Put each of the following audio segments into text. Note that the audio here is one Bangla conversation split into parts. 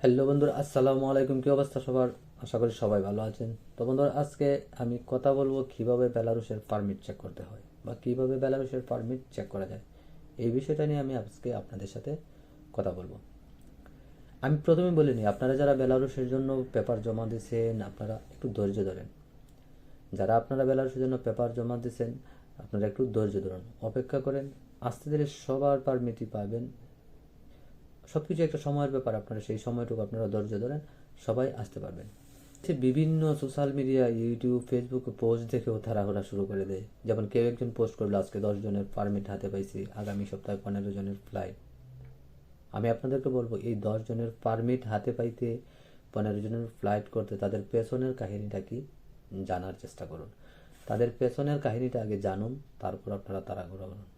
হ্যালো বন্ধুরা, আসসালামু আলাইকুম। কী অবস্থা সবার? আশা করি সবাই ভালো আছেন। তো বন্ধুরা, আজকে আমি কথা বলব কীভাবে বেলারুশের পারমিট চেক করতে হয় বা কীভাবে বেলারুশের পারমিট চেক করা যায়। এই বিষয়টা নিয়ে আমি আজকে আপনাদের সাথে কথা বলব। আমি প্রথমে বলিনি আপনারা যারা বেলারুশের জন্য পেপার জমা দিয়েছেন, আপনারা একটু ধৈর্য ধরেন। যারা আপনারা বেলারুশের জন্য পেপার জমা দিয়েছেন, আপনারা একটু ধৈর্য ধরুন, অপেক্ষা করেন। আস্তে ধীরে সবার পারমিটই পাবেন। সব কিছু একটা সময়ের ব্যাপার আপনারা, সেই সময়টুকু আপনারা ধৈর্য ধরেন, সবাই আসতে পারবেন। সে বিভিন্ন সোশ্যাল মিডিয়া ইউটিউব ফেসবুকে পোস্ট দেখেও তাড়াহুড়া শুরু করে দেয়। যেমন কেউ একজন পোস্ট করল, আজকে জনের পারমিট হাতে পাইছি, আগামী সপ্তাহে পনেরো জনের ফ্লাইট আমি আপনাদেরকে বলব, এই জনের পারমিট হাতে পাইতে, পনেরো জনের ফ্লাইট করতে, তাদের পেছনের কাহিনীটা কি? জানার চেষ্টা করুন। তাদের পেছনের কাহিনীটা আগে জানুন, তারপর আপনারা তাড়াহুড়া করুন।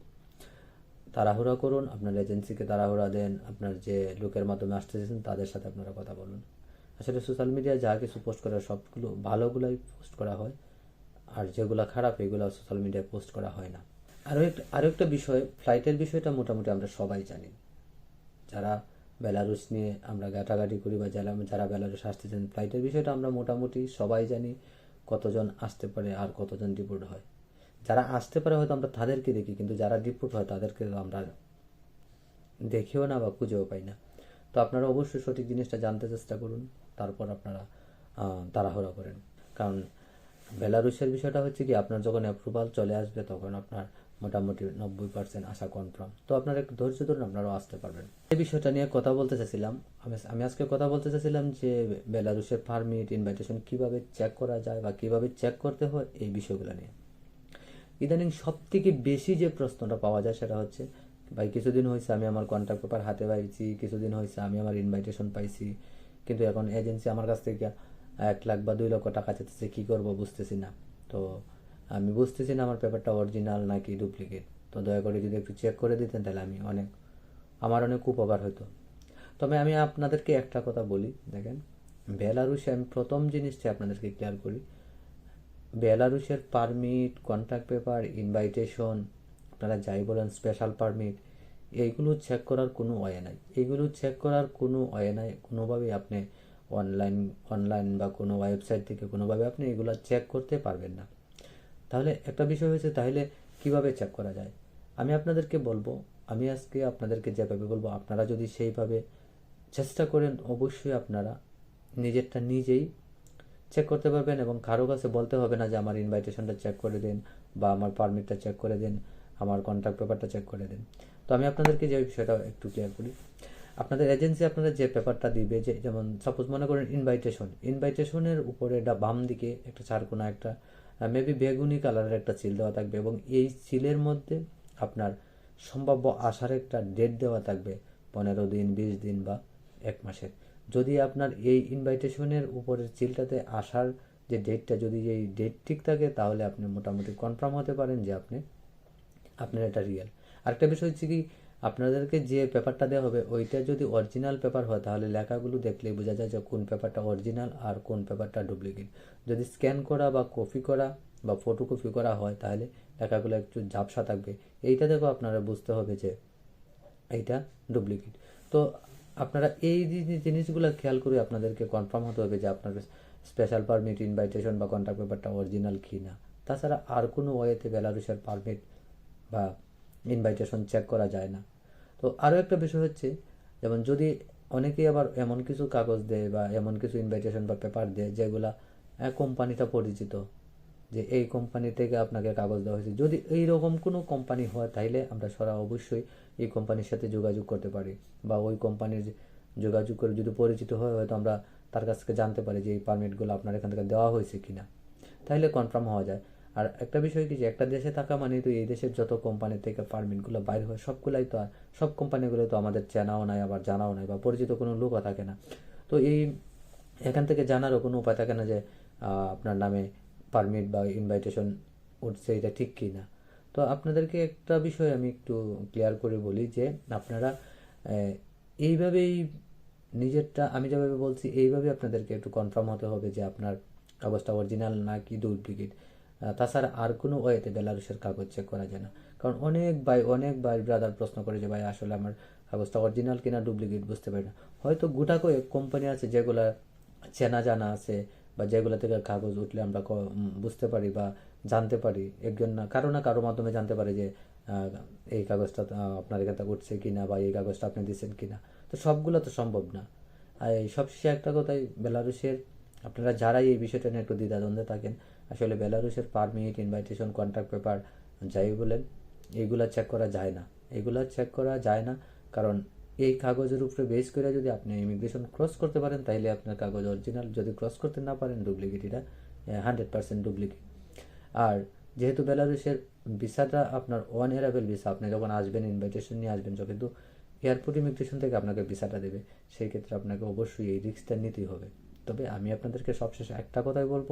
তাড়াহুড়া করুন, আপনার এজেন্সিকে তাড়াহুড়া দেন, আপনার যে লোকের মাধ্যমে আসতেছেন তাদের সাথে আপনারা কথা বলুন। আসলে সোশ্যাল মিডিয়ায় যা কিছু পোস্ট করা, সবগুলো ভালোগুলোই পোস্ট করা হয়, আর যেগুলো খারাপ এগুলো সোশ্যাল মিডিয়ায় পোস্ট করা হয় না। আরও একটা আরও একটা বিষয় ফ্লাইটের বিষয়টা মোটামুটি আমরা সবাই জানি। যারা বেলারুস নিয়ে আমরা ঘাটাঘাটি করি বা যারা যারা বেলারুস আসতেছেন ফ্লাইটের বিষয়টা আমরা মোটামুটি সবাই জানি, কতজন আসতে পারে আর কতজন ডিপোর্ট হয়। যারা আসতে পারে হয়তো আমরা তাদেরকে দেখি, কিন্তু যারা ডিপোর্ট হয় তাদেরকে আমরা দেখেও না বা খুঁজেও পাই না। তো আপনারা অবশ্যই সঠিক জিনিসটা জানতে চেষ্টা করুন, তারপর আপনারা তাড়াহুড়া করেন। কারণ বেলারুশের বিষয়টা হচ্ছে কি, আপনার যখন অ্যাপ্রুভাল চলে আসবে তখন আপনার মোটামুটি নব্বই পার্সেন্ট আসা কনফার্ম তো আপনারা একটু ধৈর্য ধরুন, আপনারাও আসতে পারবেন। এই বিষয়টা নিয়ে কথা বলতে চাইছিলাম। আমি আমি আজকে কথা বলতে চাইছিলাম যে বেলারুশের পারমিট ইনভাইটেশন কীভাবে চেক করা যায় বা কীভাবে চেক করতে হয়, এই বিষয়গুলো নিয়ে। ইদানিং সব থেকে বেশি যে প্রশ্নটা পাওয়া যায় সেটা হচ্ছে, ভাই, কিছুদিন হয়েছে আমি আমার কন্ট্যাক্ট পেপার হাতে পাইছি, কিছুদিন হয়েছে আমি আমার ইনভাইটেশন পাইছি, কিন্তু এখন এজেন্সি আমার কাছ থেকে এক লাখ বা দুই লক্ষ টাকা চেতেছে, কী করব বুঝতেছি না। তো আমি বুঝতেছি না আমার পেপারটা অরিজিনাল নাকি ডুপ্লিকেট তো দয়া করে যদি একটু চেক করে দিতেন তাহলে আমি অনেক, আমার অনেক উপকার হতো তবে আমি আপনাদেরকে একটা কথা বলি, দেখেন, বেলারুশে আমি প্রথম জিনিসটা আপনাদেরকে ক্লিয়ার করি বেলারুশের পারমিট কন্ট্যাক্ট পেপার ইনভাইটেশন আপনারা যাই বলেন স্পেশাল পারমিট এইগুলো চেক করার কোনো ওয়ে নাই। এইগুলো চেক করার কোনো ওয়ে নাই। কোনোভাবেই আপনি অনলাইন অনলাইন বা কোনো ওয়েবসাইট থেকে কোনোভাবে আপনি এগুলো চেক করতে পারবেন না। তাহলে একটা বিষয় হয়েছে, তাহলে কীভাবে চেক করা যায়? আমি আপনাদেরকে বলব, আমি আজকে আপনাদেরকে যেভাবে বলব, আপনারা যদি সেইভাবে চেষ্টা করেন, অবশ্যই আপনারা নিজেরটা নিজেই চেক করতে পারবেন এবং কারও কাছে বলতে হবে না যে আমার ইনভাইটেশনটা চেক করে দিন বা আমার পারমিটটা চেক করে দিন, আমার কন্ট্যাক্ট পেপারটা চেক করে দিন। তো আমি আপনাদেরকে যে বিষয়টা একটু ক্লিয়ার করি। আপনাদের এজেন্সি আপনাদের যে পেপারটা দিবে, যে যেমন সাপোজ মনে করেন ইনভাইটেশন ইনভাইটেশনের উপরে এটা বাম দিকে একটা চারকোনা একটা মেবি বেগুনি কালারের একটা চিল দেওয়া থাকবে এবং এই চিলের মধ্যে আপনার সম্ভাব্য আসার একটা ডেট দেওয়া থাকবে, পনেরো দিন, বিশ দিন বা এক মাসের। যদি আপনার এই ইনভাইটেশনের উপরের চিলটাতে আসার যে ডেটটা যদি এই ডেট ঠিক থাকে, তাহলে আপনি মোটামুটি কনফার্ম হতে পারেন যে আপনি, আপনার এটা রিয়েল আরেকটা বিষয় হচ্ছে কি, আপনাদেরকে যে পেপারটা দেওয়া হবে, ওইটা যদি অরিজিনাল পেপার হয়, তাহলে লেখাগুলো দেখলেই বোঝা যায় যে কোন পেপারটা অরিজিনাল আর কোন পেপারটা ডুপ্লিকেট যদি স্ক্যান করা বা কপি করা বা ফটোকপি করা হয়, তাহলে লেখাগুলো একটু ঝাপসা থাকবে। এইটা দেখো, আপনারা বুঝতে হবে যে এইটা ডুপ্লিকেট তো আপনারা এই জিনিসগুলো খেয়াল করে আপনাদেরকে কনফার্ম হতে হবে যে আপনার স্পেশাল পারমিট ইনভাইটেশন বা কন্ট্যাক্ট পেপারটা অরিজিনাল কি না তাছাড়া আর কোনো ওয়েতে বেলারুশের পারমিট বা ইনভাইটেশন চেক করা যায় না। তো আরও একটা বিষয় হচ্ছে, যেমন যদি অনেকেই আবার এমন কিছু কাগজ দেয় বা এমন কিছু ইনভাইটেশন বা পেপার দেয় যেগুলা কোম্পানিটা পরিচিত যে এই কোম্পানি থেকে আপনাকে কাগজ দেওয়া হয়েছে। যদি এই রকম কোনো কোম্পানি হয় তাহলে আমরা সরা অবশ্যই এই কোম্পানির সাথে যোগাযোগ করতে পারি। বা ওই কোম্পানির যোগাযোগ করে যদি পরিচিত হয়, হয়তো আমরা তার কাছ থেকে জানতে পারি যে এই পারমিটগুলো আপনার এখান থেকে দেওয়া হয়েছে কিনা। তাহলে কনফার্ম হওয়া যায়। আর একটা বিষয় কি যে, একটা দেশে থাকা মানে তো এই দেশের যত কোম্পানি থেকে পারমিটগুলো বাইর হয়, সবগুলাই তো সব কোম্পানিগুলো তো আমাদের চেনাও নাই, আবার জানাও নাই, বা পরিচিত কোনো লোকও থাকে না। তো এই এখান থেকে জানারও কোনো উপায় থাকে না যে আপনার নামে পারমিট বা ইনভাইটেশন উঠছে এটা ঠিক কি না তো আপনাদেরকে একটা বিষয় আমি একটু ক্লিয়ার করে বলি যে আপনারা এইভাবেই নিজেরটা, আমি যেভাবে বলছি, এইভাবে আপনাদেরকে একটু কনফার্ম হতে হবে যে আপনার কাগজটা অরিজিনাল না কি ডুপ্লিকেট তাছাড়া আর কোনো ওয়েতে বেলারুশের কাগজ চেক করা যায় না। কারণ অনেক ভাই অনেক ভাই ব্রাদার প্রশ্ন করে যে, ভাই, আসলে আমার কাগজটা অরিজিনাল কিনা ডুপ্লিকেট বুঝতে পারি না। হয়তো গোটা কয়েক কোম্পানি আছে যেগুলা চেনা জানা আছে বা যেগুলো থেকে কাগজ উঠলে আমরা বুঝতে পারি বা জানতে পারি। একজন না কারও না কারও মাধ্যমে জানতে পারি যে এই কাগজটা আপনার এখান থেকে উঠছে কিনা বা এই কাগজটা আপনি দিচ্ছেন কি না তো সবগুলো তো সম্ভব না। আর এই সবশেষে একটা কথাই, বেলারুশের আপনারা যারাই এই বিষয়টা নিয়ে একটু দ্বিধাদ্বন্দ্বে থাকেন, আসলে বেলারুশের পারমিট ইনভাইটেশন কন্ট্রাক্ট পেপার যাই বলেন এইগুলা চেক করা যায় না। এগুলা চেক করা যায় না, কারণ এই কাগজের উপরে বেস করে যদি আপনি ইমিগ্রেশন ক্রস করতে পারেন তাহলে আপনার কাগজ অরিজিনাল যদি ক্রস করতে না পারেন ডুপ্লিকেট এটা হান্ড্রেড পার্সেন্ট ডুপ্লিকেট আর যেহেতু বেলারুশের ভিসাটা আপনার ওয়ান এরাবেল ভিসা আপনি যখন আসবেন ইনভাইটেশন নিয়ে আসবেন কিন্তু এয়ারপোর্ট ইমিগ্রেশন থেকে আপনাকে ভিসাটা দেবে, সেই ক্ষেত্রে আপনাকে অবশ্যই এই রিস্কটা নিতেই হবে। তবে আমি আপনাদেরকে সবশেষে একটা কথাই বলব,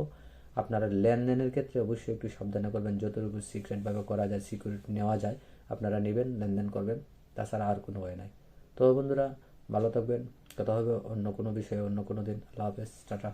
আপনারা লেনদেনের ক্ষেত্রে অবশ্যই একটু সাবধানে করবেন, যতটুকু সিক্রেটভাবে করা যায় সিকিউরিটি নেওয়া যায়, আপনারা নেবেন, লেনদেন করবেন, তাছাড়া আর কোনো ওয়ে নাই। তো বন্ধুরা ভালো থাকবেন। কথা হবে অন্য কোনো বিষয়ে অন্য কোনো দিন। হাফেজ। টাটা।